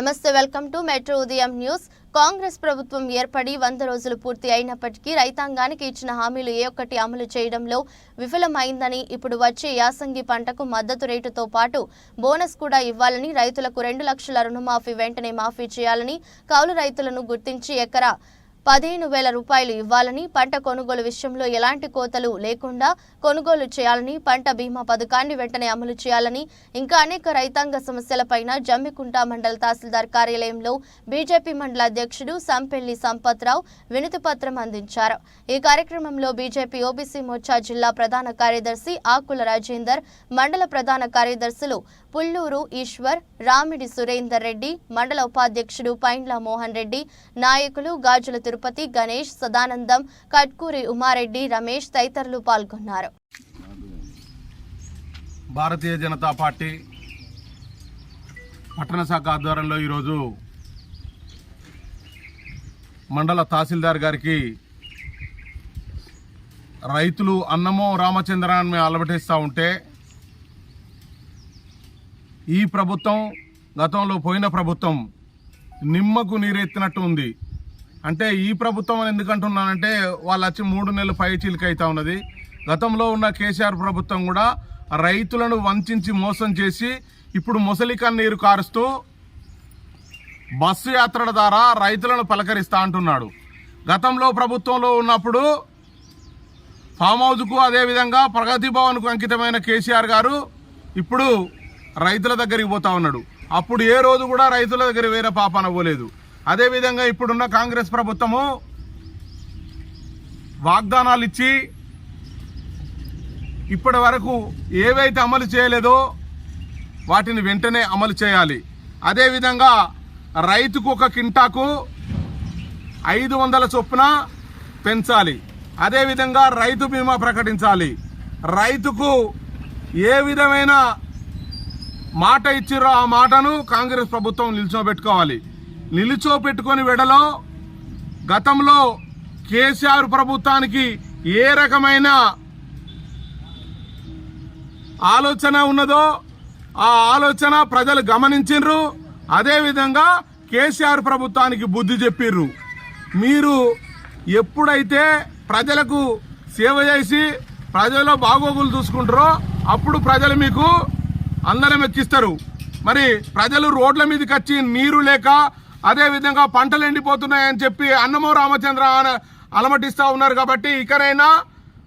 నమస్తే welcome to metro Udayam news. Congress ప్రభుత్వం ఏర్పడి వంద రోజులు పూర్తి అయినప్పటికీ రైతాంగానికి ఇచ్చిన హామీలు ఏ ఒక్కటి అమలు చేయడంలో విఫలమైందని ఇప్పుడు వచ్చే యాసంగి పంటకు మద్దతు రేటుతో పాటు బోనస్ కూడా ఇవ్వాలని రైతులకు రెండు లక్షల రుణమాఫీ వెంటనే మాఫీ చేయాలని కౌలు రైతులను గుర్తించి ఎకరా పదిహేను వేల రూపాయలు ఇవ్వాలని పంట కొనుగోలు విషయంలో ఎలాంటి కోతలు లేకుండా కొనుగోలు చేయాలని పంట బీమా పథకాన్ని వెంటనే అమలు చేయాలని ఇంకా అనేక రైతాంగ సమస్యలపైన జమ్మికుంట మండల తహసీల్దార్ కార్యాలయంలో బీజేపీ మండల అధ్యక్షుడు సంపెల్లి సంపత్రావు వినతి పత్రం అందించారు. ఈ కార్యక్రమంలో బీజేపీ ఓబీసీ మోర్చా జిల్లా ప్రధాన కార్యదర్శి ఆకుల రాజేందర్ మండల ప్రధాన కార్యదర్శులు పుల్లూరు ఈశ్వర్ రామిడి సురేందర్ రెడ్డి మండల ఉపాధ్యక్షుడు పైండ్ల మోహన్ రెడ్డి నాయకులు గాజుల తిరుపతి గణేష్ సదానందం కట్కూరి ఉమారెడ్డి రమేష్ తదితరులు పాల్గొన్నారు. భారతీయ జనతా పార్టీ పట్టణ శాఖ ఆధ్వర్యంలో ఈరోజు మండల తహసీల్దార్ గారికి రైతులు అన్నమో రామచంద్రాన్ని అలవటిస్తూ ఉంటే ఈ ప్రభుత్వం గతంలో పోయిన ప్రభుత్వం నిమ్మకు నీరెత్తినట్టు ఉంది. అంటే ఈ ప్రభుత్వం అని ఎందుకంటున్నానంటే వాళ్ళు వచ్చి మూడు నెలలు పై చిలిక అవుతా ఉన్నది. గతంలో ఉన్న కేసీఆర్ ప్రభుత్వం కూడా రైతులను వంచి మోసం చేసి ఇప్పుడు ముసలిక నీరు కారుస్తూ బస్సు యాత్రల ద్వారా రైతులను పలకరిస్తా అంటున్నాడు. గతంలో ప్రభుత్వంలో ఉన్నప్పుడు ఫామ్ హౌజ్కు అదేవిధంగా ప్రగతి భవన్కు అంకితమైన కేసీఆర్ గారు ఇప్పుడు రైతుల దగ్గరికి పోతా ఉన్నాడు. అప్పుడు ఏ రోజు కూడా రైతుల దగ్గర వేరే పాపన పోలేదు అదేవిధంగా ఇప్పుడున్న కాంగ్రెస్ ప్రభుత్వము వాగ్దానాలు ఇచ్చి ఇప్పటి వరకు ఏవైతే అమలు చేయలేదో వాటిని వెంటనే అమలు చేయాలి. అదేవిధంగా రైతుకు ఒక కింటాకు ఐదు వందల చొప్పున పెంచాలి. అదేవిధంగా రైతు బీమా ప్రకటించాలి. రైతుకు ఏ విధమైన మాట ఇచ్చిరో ఆ మాటను కాంగ్రెస్ ప్రభుత్వం నిల్చోబెట్టుకోవాలి. నిలుచోపెట్టుకుని వెడలో గతంలో కేసీఆర్ ప్రభుత్వానికి ఏ రకమైన ఆలోచన ఉన్నదో ఆ ఆలోచన ప్రజలు గమనించిండ్రు అదేవిధంగా కేసీఆర్ ప్రభుత్వానికి బుద్ధి చెప్పిర్రు. మీరు ఎప్పుడైతే ప్రజలకు సేవ చేసి ప్రజల బాగోగులు చూసుకుంటారో అప్పుడు ప్రజలు మీకు అందరం ఎక్కిస్తారు. మరి ప్రజలు రోడ్ల మీదకి వచ్చి నీరు లేక అదేవిధంగా పంటలు ఎండిపోతున్నాయని చెప్పి అన్నమో రామచంద్ర అలమటిస్తూ అలమటిస్తా ఉన్నారు కాబట్టి ఇకనైనా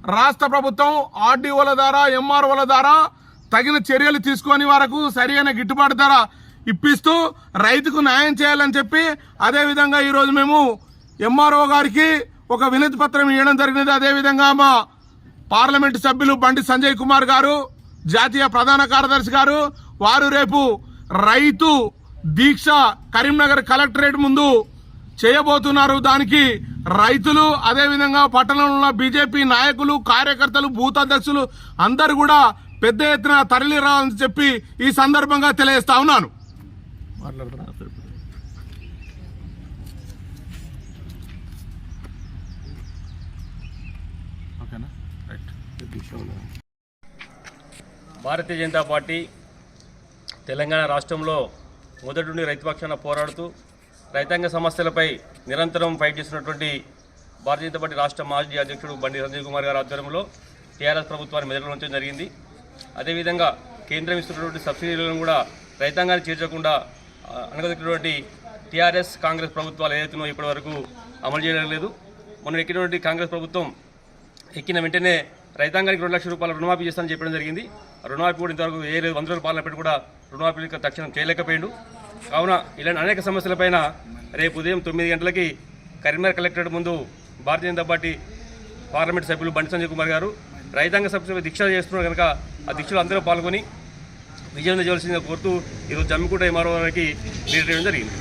రాష్ట్ర ప్రభుత్వం ఆర్డీఓల ద్వారా ఎంఆర్ఓల ద్వారా తగిన చర్యలు తీసుకొని వరకు సరైన గిట్టుబాటు ధర ఇప్పిస్తూ రైతుకు న్యాయం చేయాలని చెప్పి అదేవిధంగా ఈరోజు మేము ఎంఆర్ఓ గారికి ఒక వినతి పత్రం ఇవ్వడం జరిగినది. అదేవిధంగా మా పార్లమెంటు సభ్యులు బండి సంజయ్ కుమార్ గారు జాతీయ ప్రధాన కార్యదర్శి గారు వారు రేపు రైతు దీక్ష కరీంనగర్ కలెక్టరేట్ ముందు చేయబోతున్నారు. దానికి రైతులు అదేవిధంగా పట్టణంలో ఉన్న బీజేపీ నాయకులు కార్యకర్తలు బూత్ అధ్యక్షులు అందరు కూడా పెద్ద ఎత్తున తరలి రావాలని చెప్పి ఈ సందర్భంగా తెలియజేస్తా ఉన్నాను. ఓకేనా? రైట్ భారతీయ జనతా పార్టీ తెలంగాణ రాష్ట్రంలో మొదటి నుండి రైతుపక్షాన పోరాడుతూ రైతాంగ సమస్యలపై నిరంతరం ఫైట్ చేస్తున్నటువంటి భారతీయ జనతా పార్టీ రాష్ట్ర మాజీ అధ్యక్షుడు బండి సంజయ్ కుమార్ గారి ఆధ్వర్యంలో టీఆర్ఎస్ ప్రభుత్వాన్ని మెదడులో ఉంచడం జరిగింది. అదేవిధంగా కేంద్రం ఇస్తున్నటువంటి సబ్సిడీలను కూడా రైతాంగాన్ని చేర్చకుండా అనగదొక్కినటువంటి టీఆర్ఎస్ కాంగ్రెస్ ప్రభుత్వాలు ఏదైతున్నాయో ఇప్పటి వరకు అమలు చేయడం లేదు. మొన్న ఎక్కినటువంటి కాంగ్రెస్ ప్రభుత్వం ఎక్కిన వెంటనే రైతాంగానికి రెండు లక్షల రూపాయల రుణమాఫీ చేస్తానని చెప్పడం జరిగింది. రుణమాఫీ కూడా ఇంతవరకు ఏ లేదు వంద రోజుల పాలన పెట్టి కూడా రుణమాఫీ తక్షణం చేయలేకపోయిండు. కావున ఇలాంటి అనేక సమస్యలపైన రేపు ఉదయం తొమ్మిది గంటలకి కరీంనగర్ కలెక్టరేట్ ముందు భారతీయ జనతా పార్టీ పార్లమెంట్ సభ్యులు బండి సంజయ్ కుమార్ గారు రైతాంగ సభ్యులు దీక్ష చేస్తున్నారు కనుక ఆ దీక్షలో అందరూ పాల్గొని విజయం చేయవలసిందిగా కోరుతూ ఈరోజు జమ్మికుంట ఎంఆర్ఓ గారికి లీడర్ చేయడం జరిగింది.